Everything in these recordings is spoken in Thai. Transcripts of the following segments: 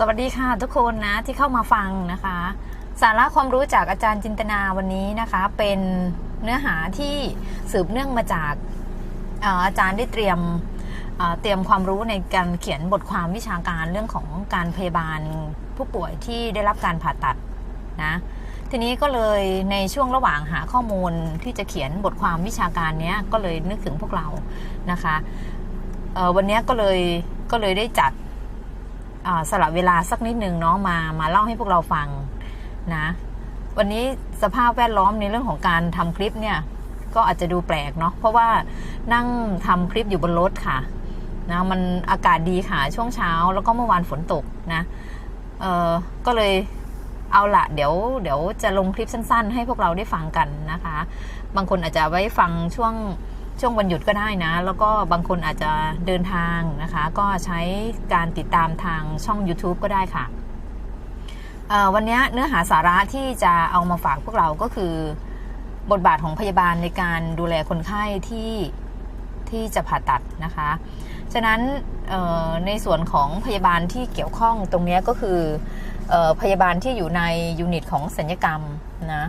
สวัสดีค่ะทุกคนนะที่เข้ามาฟังนะคะ สาระความรู้จากอาจารย์จินตนาวันนี้นะคะ เป็นเนื้อหาที่สืบเนื่องมาจากอาจารย์ได้เตรียมเตรียมความรู้ในการเขียนบทความวิชาการเรื่องของการพยาบาลผู้ป่วยที่ได้รับการผ่าตัดนะทีนี้ก็เลยในช่วงระหว่างหาข้อมูลที่จะเขียนบทความวิชาการเนี้ยก็เลยนึกถึงพวกเรานะคะวันนี้ก็เลยก็เลยได้จัด สละเวลาสักนิดนึงเนาะมามาเล่าให้พวกเราฟังนะ วันนี้สภาพแวดล้อมในเรื่องของการทำคลิปเนี่ย ก็อาจจะดูแปลกเนาะเพราะว่านั่งทำคลิปอยู่บนรถค่ะนะมันอากาศดีค่ะช่วงเช้าแล้วก็เมื่อวานฝนตกนะเออก็เลยเอาละเดี๋ยวเดี๋ยวจะลงคลิปสั้น ๆ ให้พวกเราได้ฟังกันนะคะ บางคนอาจจะไว้ฟังช่วง ช่วงวันหยุดก็ได้นะ แล้วก็บางคนอาจจะเดินทางนะคะ ก็ใช้การติดตามทางช่อง YouTube ก็ได้ค่ะ วันนี้เนื้อหาสาระที่จะเอามาฝากพวกเราก็คือบทบาทของพยาบาลในการดูแลคนไข้ที่ที่จะผ่าตัดนะคะ ฉะนั้นในส่วนของพยาบาลที่เกี่ยวข้องตรงนี้ก็คือออพยาบาลที่อยู่ในยูนิตของสัญญกรรมนะ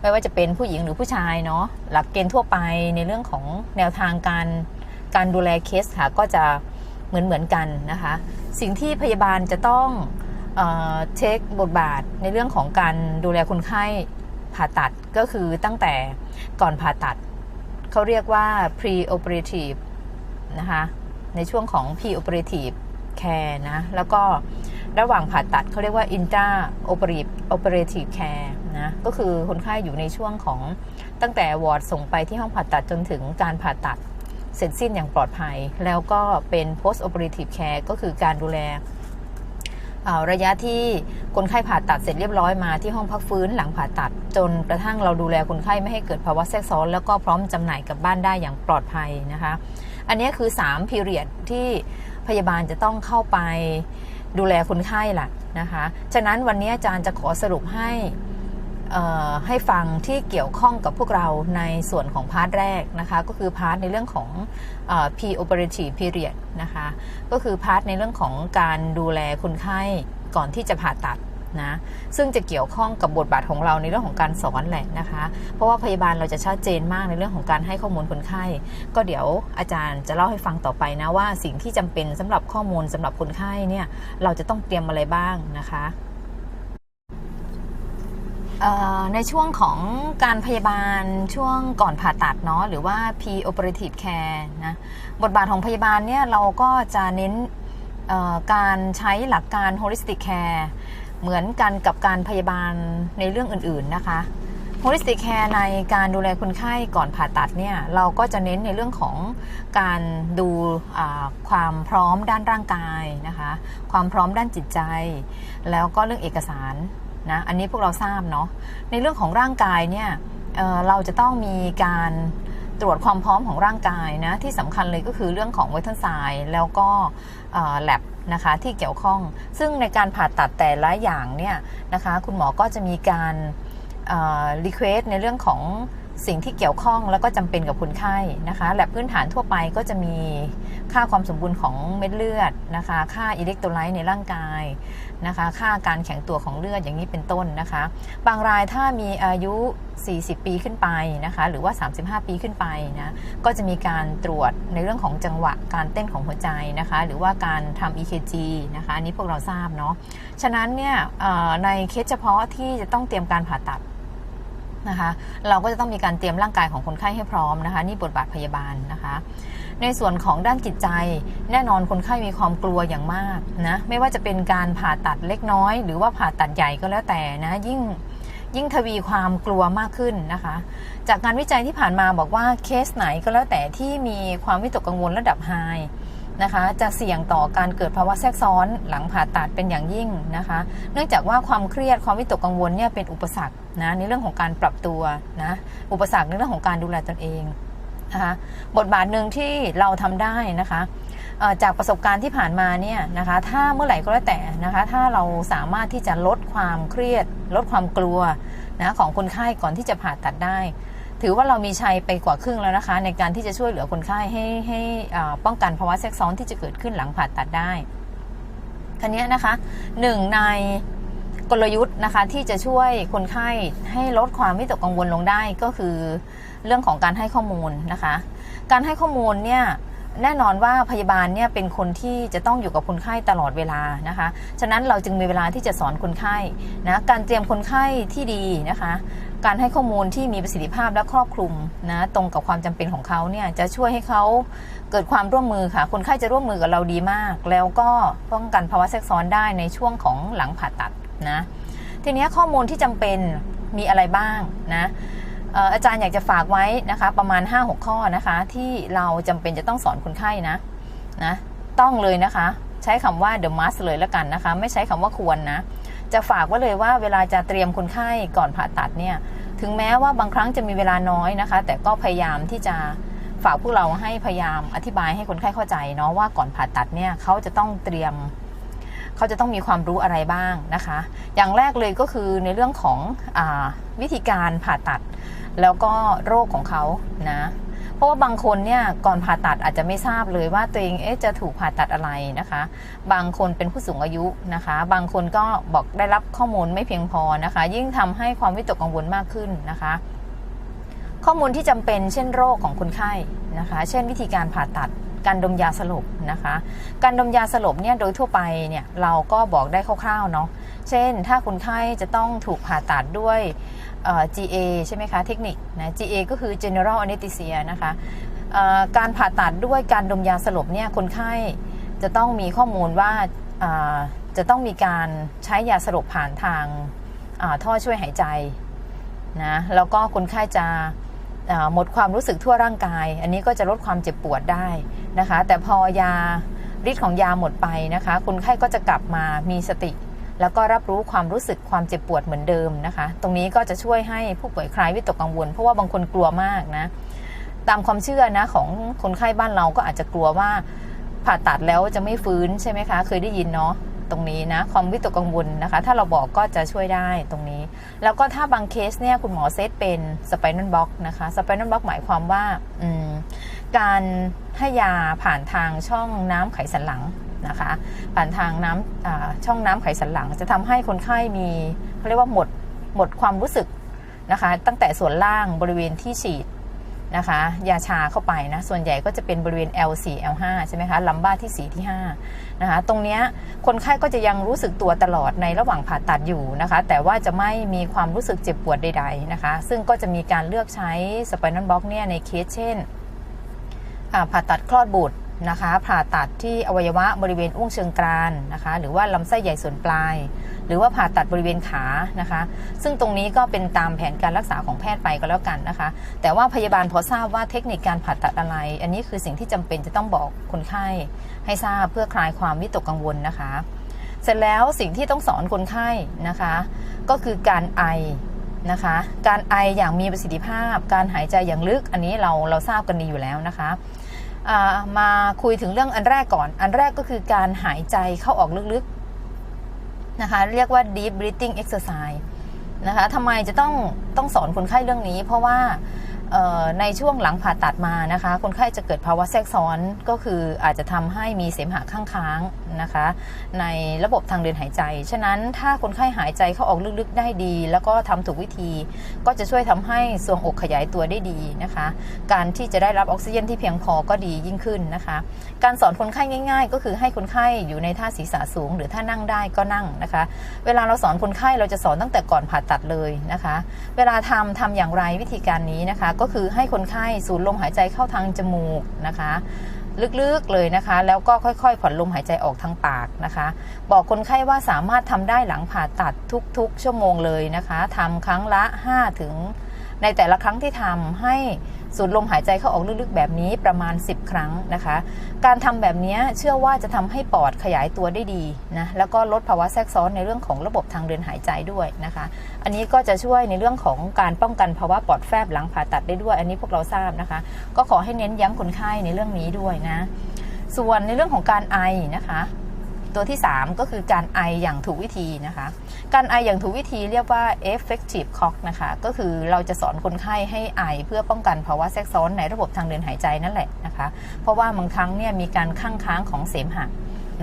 ไม่ว่าจะเป็นผู้หญิงหรือผู้ชายเนาะหลักเกณฑ์ทั่วไปในเรื่องของแนวทางการการดูแลเคสค่ะก็จะเหมือนเหมือนกันนะคะ สิ่งที่พยาบาลจะต้องเออเช็คบทบาทในเรื่องของการดูแลคนไข้ผ่าตัดก็คือตั้งแต่ก่อนผ่าตัด เขาเรียกว่า pre operative นะคะในช่วงของ pre operative care นะ แล้วก็ระหว่างผ่าตัดเขาเรียกว่า intra-operative care นะก็คือคนไข้อยู่ในช่วงของตั้งแต่วอร์ดส่งไปที่ห้องผ่าตัดจนถึงการผ่าตัดเสร็จสิ้นอย่างปลอดภัย แล้วก็เป็น post operative care ก็คือการดูแลระยะที่คนไข้ผ่าตัดเสร็จเรียบร้อยมาที่ห้องพักฟื้นหลังผ่าตัด จนกระทั่งเราดูแลคนไข้ไม่ให้เกิดภาวะแทรกซ้อน แล้วก็พร้อมจำหน่ายกลับบ้านได้อย่างปลอดภัยนะคะ อันนี้คือ 3 period ที่พยาบาลจะต้องเข้าไปดูแลคนไข้ล่ะนะคะ ฉะนั้นวันนี้อาจารย์จะขอสรุปให้ ให้ฟังที่เกี่ยวข้องกับพวกเราในส่วนของพาร์ทแรกนะคะก็คือพาร์ทในเรื่องของ pre operative period นะคะก็คือพาร์ทในเรื่องของการดูแลคนไข้ก่อนที่จะผ่าตัดนะซึ่งจะเกี่ยวข้องกับบทบาทของเราในเรื่องของการสอนแหละนะคะ เพราะว่าพยาบาลเราจะชัดเจนมากในเรื่องของการให้ข้อมูลคนไข้ ก็เดี๋ยวอาจารย์จะเล่าให้ฟังต่อไปนะว่าสิ่งที่จำเป็นสำหรับข้อมูลสำหรับคนไข้เนี่ยเราจะต้องเตรียมอะไรบ้างนะคะ ในช่วงของการพยาบาลช่วงก่อนผ่าตัดเนาะหรือว่า pre operative care นะบทบาทของพยาบาลเนี่ยเราก็จะเน้นการใช้หลักการ holistic care เหมือนกันกับการพยาบาลในเรื่องอื่นๆนะคะ holistic care ในการดูแลคนไข้ก่อนผ่าตัดเนี่ยเราก็จะเน้นในเรื่องของการดูความพร้อมด้านร่างกายนะคะ ความพร้อมด้านจิตใจ แล้วก็เรื่องเอกสาร นะอันนี้พวกเราทราบเนาะในเรื่องของร่างกายเนี่ยเเราจะต้องมีการตรวจความพร้อมของร่างกายนะที่สำคัญเลยก็คือเรื่องของเวทไซน์แล้วก็แลบนะคะที่เกี่ยวข้อง ซึ่งในการผ่าตัดแต่ละอย่างเนี่ยนะคะคุณหมอก็จะมีการรีเควสในเรื่องของ สิ่งที่เกี่ยวข้องแล้วก็จำเป็นกับคนไข้นะคะ แลบพื้นฐานทั่วไปก็จะมีค่าความสมบูรณ์ของเม็ดเลือดนะคะ ค่าอิเล็กโทรไลต์ในร่างกายนะคะ ค่าการแข็งตัวของเลือดอย่างนี้เป็นต้นนะคะ บางรายถ้ามีอายุ 40 ปีขึ้นไปนะคะ หรือว่า 35 ปีขึ้นไปนะ ก็จะมีการตรวจในเรื่องของจังหวะการเต้นของหัวใจนะคะ หรือว่าการทำ EKG นะคะ อันนี้พวกเราทราบเนาะ ฉะนั้นเนี่ยในเคสเฉพาะที่จะต้องเตรียมการผ่าตัด นะคะเราก็จะต้องมีการเตรียมร่างกายของคนไข้ให้พร้อมนะคะนี่บทบาทพยาบาลนะคะ ในส่วนของด้านจิตใจ แน่นอนคนไข้มีความกลัวอย่างมากนะไม่ว่าจะเป็นการผ่าตัดเล็กน้อย หรือว่าผ่าตัดใหญ่ก็แล้วแต่นะยิ่งยิ่งทวีความกลัวมากขึ้นนะคะ จากการวิจัยที่ผ่านมาบอกว่าเคสไหนก็แล้วแต่ที่มีความวิตกกังวลระดับไฮนะคะจะเสี่ยงต่อการเกิดภาวะแทรกซ้อนหลังผ่าตัดเป็นอย่างยิ่งนะคะ เนื่องจากว่าความเครียดความวิตกกังวลเนี่ยเป็นอุปสรรค นะในเรื่องของการปรับตัวนะอุปสรรคในเรื่องของการดูแลตนเองนะคะบทบาทหนึ่งที่เราทำได้นะคะจากประสบการณ์ที่ผ่านมาเนี่ยนะคะถ้าเมื่อไหร่ก็แล้วแต่นะคะถ้าเราสามารถที่จะลดความเครียด ลดความกลัวนะของคนไข้ก่อนที่จะผ่าตัดได้ ถือว่าเรามีชัยไปกว่าครึ่งแล้วนะคะ ในการที่จะช่วยเหลือคนไข้ให้ให้ป้องกันภาวะแทรกซ้อนที่จะเกิดขึ้นหลังผ่าตัดได้คันนี้นะคะหนึ่งใน กลยุทธ์นะคะที่จะช่วยคนไข้ให้ลดความวิตกกังวลลงได้ก็คือ เรื่องของการให้ข้อมูลนะคะ การให้ข้อมูลเนี่ยแน่นอนว่าพยาบาลเนี่ยเป็นคนที่จะต้องอยู่กับคนไข้ตลอดเวลานะคะ ฉะนั้นเราจึงมีเวลาที่จะสอนคนไข้นะ การเตรียมคนไข้ที่ดีนะคะ การให้ข้อมูลที่มีประสิทธิภาพและครอบคลุมนะตรงกับความจำเป็นของเขาเนี่ยจะช่วยให้เขาเกิดความร่วมมือค่ะ คนไข้จะร่วมมือกับเราดีมาก แล้วก็ป้องกันภาวะแทรกซ้อนได้ในช่วงของหลังผ่าตัด นะทีนี้ข้อมูลที่จำเป็นมีอะไรบ้างนะอาจารย์อยากจะฝากไว้นะคะประมาณ 5-6 ข้อนะคะ ที่เราจำเป็นจะต้องสอนคนไข้นะนะต้องเลยนะคะ ใช้คำว่า the must เลยแล้วกันนะคะ ไม่ใช้คำว่าควรนะ จะฝากไว้เลยว่าเวลาจะเตรียมคนไข้ก่อนผ่าตัดเนี่ยถึงแม้ว่าบางครั้งจะมีเวลาน้อยนะคะ แต่ก็พยายามที่จะฝากพวกเราให้พยายามอธิบายให้คนไข้เข้าใจเนาะว่าก่อนผ่าตัดเนี่ยเขาจะต้องเตรียม เขาจะต้องมีความรู้อะไรบ้างนะคะ อย่างแรกเลยก็คือในเรื่องของอวิธีการผ่าตัด แล้วก็โรคของเขานะเพราะว่าบางคนเนี่ยก่อนผ่าตัดอาจจะไม่ทราบเลยว่าตัวเองเอ๊ะจะถูกผ่าตัดอะไรนะคะ บางคนเป็นผู้สูงอายุนะคะ บางคนก็บอกได้รับข้อมูลไม่เพียงพอนะคะ ยิ่งทำให้ความวิตกกังวลมากขึ้นนะคะ ข้อมูลที่จำเป็นเช่นโรคของคนไข้นะคะ เช่นวิธีการผ่าตัด การดมยาสลบนะคะ การดมยาสลบเนี่ยโดยทั่วไปเนี่ยเราก็บอกได้คร่าวๆเนาะเช่นถ้าคนไข้จะต้องถูกผ่าตัดด้วย GA ใช่ไหมคะเทคนิคนะ GA ก็คือ General Anesthesia นะคะการผ่าตัดด้วยการดมยาสลบเนี่ยคนไข้จะต้องมีข้อมูลว่าจะต้องมีการใช้ยาสลบผ่านทางท่อช่วยหายใจนะแล้วก็คนไข้จะ หมดความรู้สึกทั่วร่างกาย อันนี้ก็จะลดความเจ็บปวดได้นะคะ แต่พอยาฤทธิ์ของยาหมดไปนะคะ คนไข้ก็จะกลับมามีสติ แล้วก็รับรู้ความรู้สึกความเจ็บปวดเหมือนเดิมนะคะ ตรงนี้ก็จะช่วยให้ผู้ป่วยคลายวิตกกังวล เพราะว่าบางคนกลัวมากนะตามความเชื่อนะของคนไข้บ้านเราก็อาจจะกลัวว่าผ่าตัดแล้วจะไม่ฟื้นใช่ไหมคะ เคยได้ยินเนาะ ตรงนี้นะความวิตกกังวลนะคะ ถ้าเราบอกก็จะช่วยได้ตรงนี้ แล้วก็ถ้าบางเคสเนี่ยคุณหมอเซตเป็นสไปนัลบล็อกนะคะสไปนัลบล็อกหมายความว่าการให้ยาผ่านทางช่องน้ำไขสันหลังนะคะ ผ่านทางน้ำช่องน้ำไขสันหลัง จะทำให้คนไข้มีเขาเรียกว่าหมดหมดความรู้สึกนะคะ ตั้งแต่ส่วนล่างบริเวณที่ฉีด นะคะ ยาชาเข้าไปนะส่วนใหญ่ก็จะเป็นบริเวณ L4 L5 ใช่ไหมคะลัมบ้าที่ 4 ที่5นะคะตรงนี้คนไข้ก็จะยังรู้สึกตัวตลอดในระหว่างผ่าตัดอยู่นะคะ แต่ว่าจะไม่มีความรู้สึกเจ็บปวดใดๆนะคะ ซึ่งก็จะมีการเลือกใช้สไปนอลบล็อกเนี่ยในเคสเช่นผ่าตัดคลอดบุตร นะคะผ่าตัดที่อวัยวะบริเวณอุ้งเชิงกรานนะคะหรือว่าลำไส้ใหญ่ส่วนปลาย หรือว่าผ่าตัดบริเวณขานะคะ ซึ่งตรงนี้ก็เป็นตามแผนการรักษาของแพทย์ไปก็แล้วกันนะคะ แต่ว่าพยาบาลพอทราบว่าเทคนิคการผ่าตัดอะไร อันนี้คือสิ่งที่จำเป็นจะต้องบอกคนไข้ ให้ทราบเพื่อคลายความวิตกกังวลนะคะ เสร็จแล้วสิ่งที่ต้องสอนคนไข้นะคะ ก็คือการไอนะคะ การไออย่างมีประสิทธิภาพ การหายใจอย่างลึกอันนี้เราเราทราบกันดีอยู่แล้วนะคะ มาคุยถึงเรื่องอันแรกก่อน อันแรกก็คือการหายใจเข้าออกลึกๆนะคะ เรียกว่า deep breathing exercise นะคะทำไมจะต้องต้องสอนคนไข้เรื่องนี้ เพราะว่า ในช่วงหลังผ่าตัดมานะคะ คนไข้จะเกิดภาวะแทรกซ้อนก็คืออาจจะทำให้มีเสมหะข้างค้างนะคะ ในระบบทางเดินหายใจ ฉะนั้นถ้าคนไข้หายใจเข้าออกลึกๆได้ดี แล้วก็ทำถูกวิธี ก็จะช่วยทำให้ทรวงอกขยายตัวได้ดีนะคะ การที่จะได้รับออกซิเจนที่เพียงพอก็ดียิ่งขึ้นนะคะ การสอนคนไข้ง่าย ๆ ก็คือให้คนไข้อยู่ในท่าศีรษะสูง หรือถ้านั่งได้ก็นั่งนะคะ เวลาเราสอนคนไข้เราจะสอนตั้งแต่ก่อนผ่าตัดเลยนะคะ เวลาทำทำอย่างไรวิธีการนี้นะคะก็คือให้คนไข้สูดลมหายใจเข้าทางจมูกนะคะ ลึกๆเลยนะคะ แล้วก็ค่อยๆ ผ่อนลมหายใจออกทางปากนะคะ บอกคนไข้ว่าสามารถทำได้หลังผ่าตัดทุกๆ ชั่วโมงเลยนะคะทำครั้งละ5ถึง ในแต่ละครั้งที่ทำให้สูดลมหายใจเข้าออกลึกๆแบบนี้ประมาณ 10 ครั้งนะคะ การทำแบบนี้เชื่อว่าจะทำให้ปอดขยายตัวได้ดีนะแล้วก็ลดภาวะแทรกซ้อนในเรื่องของระบบทางเดินหายใจด้วยนะคะ อันนี้ก็จะช่วยในเรื่องของการป้องกันภาวะปอดแฟบหลังผ่าตัดได้ด้วย อันนี้พวกเราทราบนะคะ ก็ขอให้เน้นย้ำคนไข้ในเรื่องนี้ด้วยนะ ส่วนในเรื่องของการไอนะคะ ตัวที่ 3 ก็คือการไออย่างถูกวิธีนะคะ การไออย่างถูกวิธีเรียกว่า effective cough นะคะ ก็คือเราจะสอนคนไข้ให้ไอเพื่อป้องกันภาวะแทรกซ้อนในระบบทางเดินหายใจนั่นแหละนะคะ เพราะว่าบางครั้งเนี่ยมีการข้างค้างของเสมหะ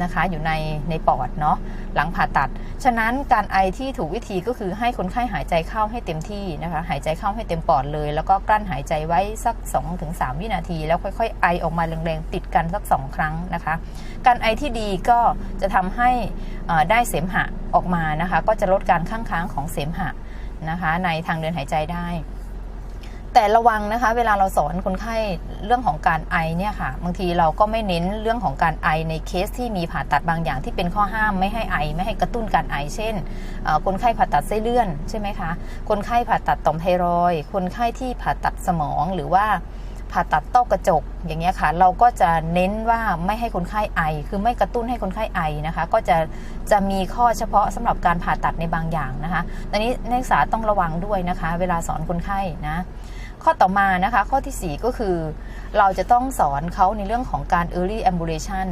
นะคะอยู่ในในปอดเนาะหลังผ่าตัด ฉะนั้นการไอที่ถูกวิธีก็คือให้คนไข้หายใจเข้าให้เต็มที่นะคะหายใจเข้าให้เต็มปอดเลย แล้วก็กลั้นหายใจไว้สัก 2-3 วินาที แล้วค่อยๆ ไอออกมาแรงๆติดกันสัก 2 ครั้งนะคะ การไอที่ดีก็จะทำให้ได้เสมหะออกมานะคะ ก็จะลดการข้างค้างของเสมหะนะคะในทางเดินหายใจได้ แต่ระวังนะคะเวลาเราสอนคนไข้เรื่องของการไอเนี่ยค่ะ บางทีเราก็ไม่เน้นเรื่องของการไอในเคสที่มีผ่าตัดบางอย่างที่เป็นข้อห้ามไม่ให้ไอ ไม่ให้กระตุ้นการไอ เช่น คนไข้ผ่าตัดไส้เลื่อนใช่ไหมคะคนไข้ผ่าตัดต่อมไทรอยคนไข้ที่ผ่าตัดสมองหรือว่าผ่าตัดต้อกระจกอย่างเงี้ยค่ะ เราก็จะเน้นว่าไม่ให้คนไข้ไอ คือไม่กระตุ้นให้คนไข้ไอนะคะ ก็จะจะมีข้อเฉพาะสำหรับการผ่าตัดในบางอย่างนะคะตอนนี้นักศึกษาต้องระวังด้วยนะคะ เวลาสอนคนไข้นะ ข้อต่อมานะคะ ข้อทีสี่ 4 ก็คือ เราจะต้องสอนเขาในเรื่องของการ early ambulation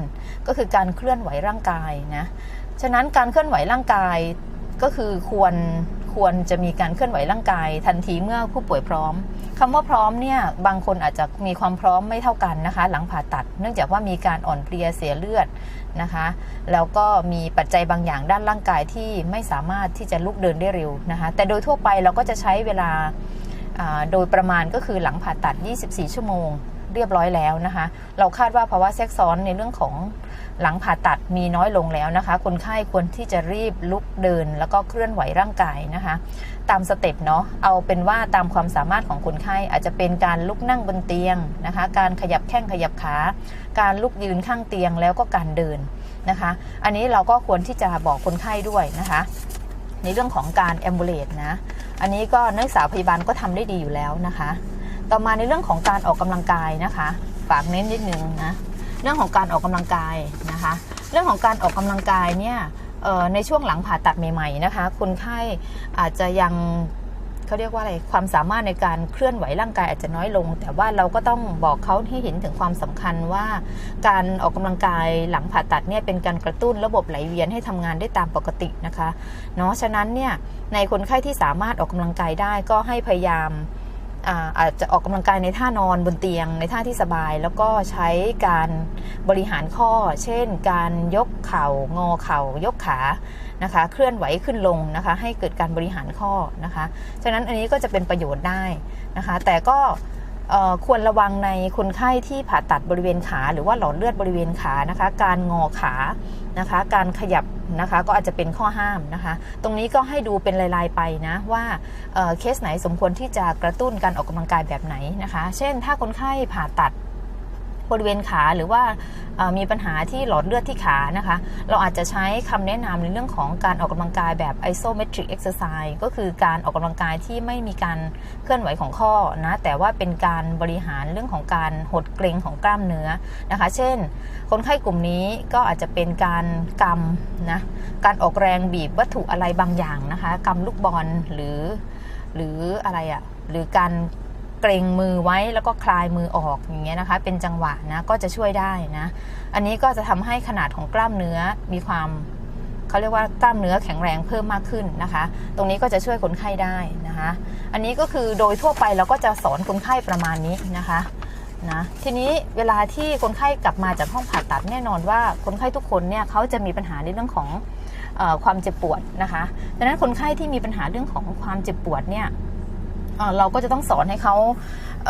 ก็คือการเคลื่อนไหวร่างกายนะฉะนั้นการเคลื่อนไหวร่างกายก็คือควรควรจะมีการเคลื่อนไหวร่างกาย ทันทีเมื่อผู้ป่วยพร้อมคำว่าพร้อมเนี่ยบางคนอาจจะมีความพร้อมไม่เท่ากันนะคะ หลังผ่าตัด เนื่องจากว่ามีการอ่อนเพลียเสียเลือดนะคะ แล้วก็มีปัจจัยบางอย่างด้านร่างกายที่ไม่สามารถที่จะลุกเดินได้เร็วนะคะ แต่โดยทั่วไปเราก็จะใช้เวลา โดยประมาณก็คือหลังผ่าตัด 24 ชั่วโมงเรียบร้อยแล้วนะคะ เราคาดว่าภาวะแทรกซ้อนในเรื่องของหลังผ่าตัดมีน้อยลงแล้วนะคะ คนไข้ควรที่จะรีบลุกเดิน แล้วก็เคลื่อนไหวร่างกายนะคะ ตามสเต็ปเนาะ เอาเป็นว่าตามความสามารถของคนไข้อาจจะเป็นการลุกนั่งบนเตียงนะคะ การขยับแข้งขยับขา การลุกยืนข้างเตียงแล้วก็การเดินนะคะ อันนี้เราก็ควรที่จะบอกคนไข้ด้วยนะคะ ในเรื่องของการแอมบูเลตนะ อันนี้ก็นักศึกษาพยาบาลก็ทำได้ดีอยู่แล้วนะคะ ต่อมาในเรื่องของการออกกำลังกายนะคะฝากเน้นนิดนึงนะเรื่องของการออกกำลังกายนะคะ เรื่องของการออกกำลังกายเนี่ยในช่วงหลังผ่าตัดใหม่ๆนะคะคนไข้อาจจะยัง เขาเรียกว่าอะไรความสามารถในการเคลื่อนไหวร่างกายอาจจะน้อยลง แต่ว่าเราก็ต้องบอกเขาให้เห็นถึงความสำคัญว่า การออกกำลังกายหลังผ่าตัดเนี่ยเป็นการกระตุ้นระบบไหลเวียนให้ทำงานได้ตามปกตินะคะเนาะฉะนั้นเนี่ยในคนไข้ที่สามารถออกกำลังกายได้ก็ให้พยายาม อาอาจจะออกกำลังกายในท่านอนบนเตียงในท่าที่สบาย แล้วก็ใช้การบริหารข้อ เช่น การยกเข่างอเข่ายกขานะคะ เคลื่อนไหวขึ้นลงนะคะ ให้เกิดการบริหารข้อนะคะฉะนั้นอันนี้ก็จะเป็นประโยชน์ได้นะคะ แต่ก็ ควรระวังในคนไข้ที่ผ่าตัดบริเวณขา หรือว่าหลอดเลือดบริเวณขานะคะ การงอขานะคะ การขยับนะคะก็อาจจะเป็นข้อห้ามนะคะ ตรงนี้ก็ให้ดูเป็นลายๆไปนะว่าเเคสไหนสมควรที่จะกระตุ้นการออกกำลังกายแบบไหนนะคะ เช่นถ้าคนไข้ผ่าตัด บริเวณขาหรือว่ามีปัญหาที่หลอดเลือดที่ขานะคะ เราอาจจะใช้คำแนะนำในเรื่องของการออกกำลังกายแบบ isometric exercise ก็คือการออกกำลังกายที่ไม่มีการเคลื่อนไหวของข้อนะแต่ว่าเป็นการบริหารเรื่องของการหดเกร็งของกล้ามเนื้อนะคะ เช่น คนไข้กลุ่มนี้ก็อาจจะเป็นการกำนะการออกแรงบีบวัตถุอะไรบางอย่างนะคะกำลูกบอลหรือหรืออะไรอะ่ะหรือการ เกรงมือไว้แล้วก็คลายมือออกอย่างเงี้ยนะคะ เป็นจังหวะนะก็จะช่วยได้นะ อันนี้ก็จะทำให้ขนาดของกล้ามเนื้อมีความเขาเรียกว่ากล้ามเนื้อแข็งแรงเพิ่มมากขึ้นนะคะ ตรงนี้ก็จะช่วยคนไข้ได้นะคะ อันนี้ก็คือโดยทั่วไปเราก็จะสอนคนไข้ประมาณนี้นะคะนะทีนี้เวลาที่คนไข้กลับมาจากห้องผ่าตัดแน่นอนว่าคนไข้ทุกคนเนี่ยเขาจะมีปัญหาในเรื่องของอความเจ็บปวดนะคะดังนั้นคนไข้ที่มีปัญหาเรื่องของความเจ็บปวดเนี่ย เราก็จะต้องสอนให้เขาเ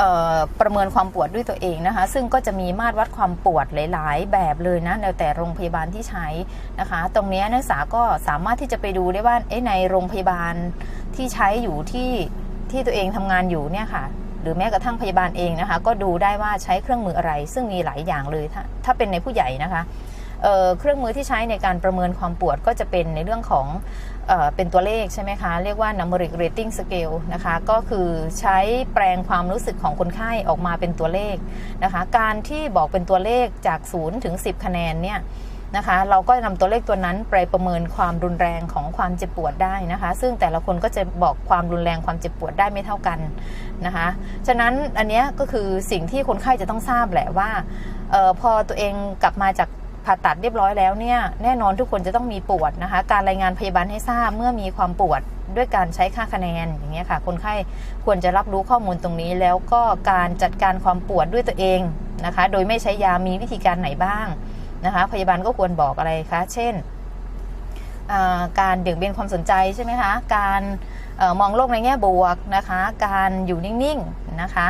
ประเมินความปวดด้วยตัวเองนะคะ ซึ่งก็จะมีมาตรวัดความปวดหลาย ๆ แบบเลยนะในแต่โรงพยาบาลที่ใช้นะคะ ตรงนี้นักศึกษาก็สามารถที่จะไปดูได้ว่าในโรงพยาบาลที่ใช้อยู่ที่ที่ตัวเองทำงานอยู่เนี่ยค่ะหรือแม้กระทั่งพยาบาลเองนะคะ ก็ดูได้ว่าใช้เครื่องมืออะไร ซึ่งมีหลายอย่างเลยถ้าถ้าเป็นในผู้ใหญ่นะคะเเครื่องมือที่ใช้ในการประเมินความปวดก็จะเป็นในเรื่องของ เป็นตัวเลขใช่ไหมคะ เรียกว่า numeric rating scale นะคะ ก็คือใช้แปลงความรู้สึกของคนไข้ออกมาเป็นตัวเลขนะคะ การที่บอกเป็นตัวเลขจาก 0 ถึง 10 คะแนนเนี่ยนะคะ เราก็จะนำตัวเลขตัวนั้นไปประเมินความรุนแรงของความเจ็บปวดได้นะคะ ซึ่งแต่ละคนก็จะบอกความรุนแรงความเจ็บปวดได้ไม่เท่ากันนะคะ ฉะนั้นอันนี้ก็คือสิ่งที่คนไข้จะต้องทราบแหละว่าออพอตัวเองกลับมาจาก ผ่าตัดเรียบร้อยแล้วเนี่ยแน่นอนทุกคนจะต้องมีปวดนะคะ การรายงานพยาบาลให้ทราบเมื่อมีความปวดด้วยการใช้ค่าคะแนนอย่างเงี้ยค่ะ คนไข้ควรจะรับรู้ข้อมูลตรงนี้ แล้วก็การจัดการความปวดด้วยตัวเองนะคะ โดยไม่ใช้ยามีวิธีการไหนบ้างนะคะ พยาบาลก็ควรบอกอะไรคะ เช่น การเบี่ยงเบนความสนใจใช่ไหมคะ การอมองโลกในแง่บวกนะคะ การอยู่นิ่งๆนะคะ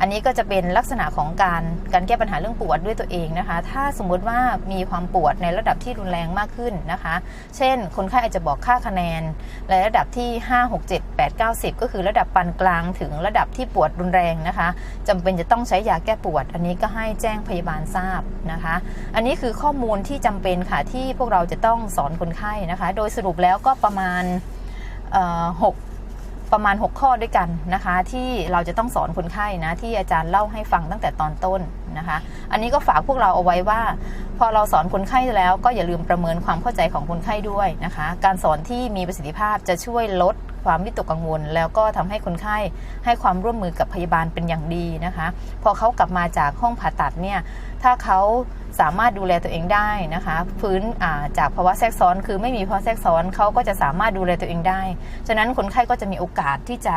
อันนี้ก็จะเป็นลักษณะของการการแก้ปัญหาเรื่องปวดด้วยตัวเองนะคะ ถ้าสมมุติว่ามีความปวดในระดับที่รุนแรงมากขึ้นนะคะ เช่น คนไข้อาจจะบอกค่าคะแนนในระดับที่ 5 6 7 8 9 10 ก็คือระดับปานกลางถึงระดับที่ปวดรุนแรงนะคะจำเป็นจะต้องใช้ยาแก้ปวด อันนี้ก็ให้แจ้งพยาบาลทราบนะคะ อันนี้คือข้อมูลที่จำเป็นค่ะที่พวกเราจะต้องสอนคนไข้นะคะ โดยสรุปแล้วก็ประมาณหก ประมาณ 6 ข้อด้วยกันนะคะ ที่เราจะต้องสอนคนไข้นะที่อาจารย์เล่าให้ฟังตั้งแต่ตอนต้นนะคะ อันนี้ก็ฝากพวกเราเอาไว้ว่า พอเราสอนคนไข้แล้วก็อย่าลืมประเมินความเข้าใจของคนไข้ด้วยนะคะ การสอนที่มีประสิทธิภาพจะช่วยลด ความวิตกกังวล แล้วก็ทำให้คนไข้ให้ความร่วมมือกับพยาบาลเป็นอย่างดีนะคะ พอเขากลับมาจากห้องผ่าตัดเนี่ยถ้าเขาสามารถดูแลตัวเองได้นะคะฟื้นาจากภาวะแทรกซ้อนคือไม่มีภาวะแทรกซ้อนเขาก็จะสามารถดูแลตัวเองได้ ฉะนั้นคนไข้ก็จะมีโอกาสที่จะ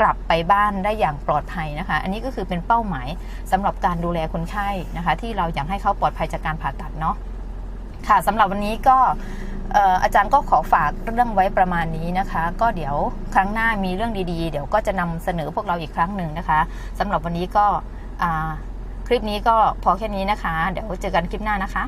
กลับไปบ้านได้อย่างปลอดภัยนะคะ อันนี้ก็คือเป็นเป้าหมายสำหรับการดูแลคนไข้นะคะ ที่เราอยากให้เขาปลอดภัยจากการผ่าตัดเนาะค่ะสำหรับวันนี้ก็ อาจารย์ก็ขอฝากเรื่องไว้ประมาณนี้นะคะ ก็เดี๋ยวครั้งหน้ามีเรื่องดีๆ เดี๋ยวก็จะนำเสนอพวกเราอีกครั้งหนึ่งนะคะสำหรับวันนี้ก็คลิปนี้ก็พอแค่นี้นะคะ เดี๋ยวเจอกันคลิปหน้านะคะ